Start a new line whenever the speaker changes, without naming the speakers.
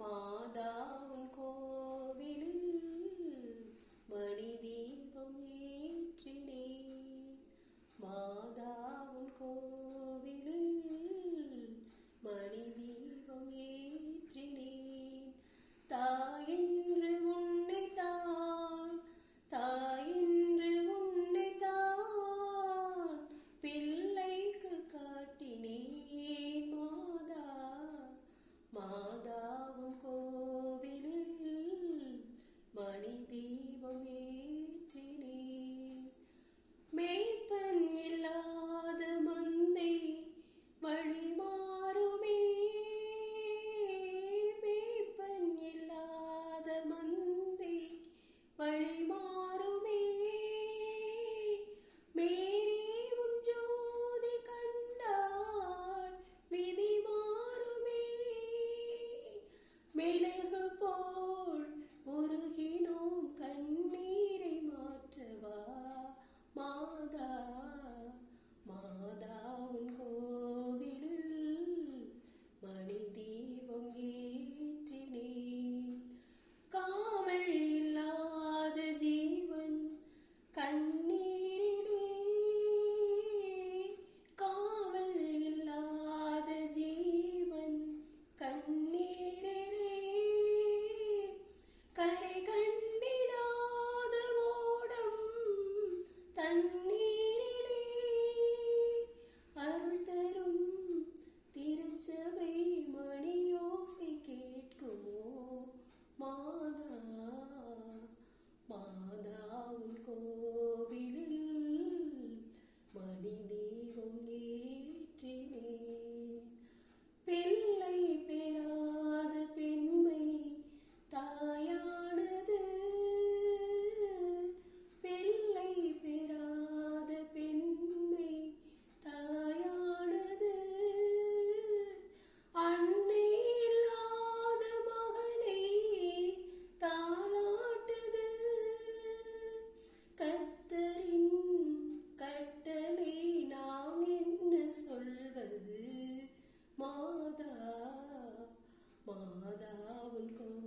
么的 மிளகு போல் உருகினோம் கண்ணீரை மாதா மாதா உன் கோவிலில்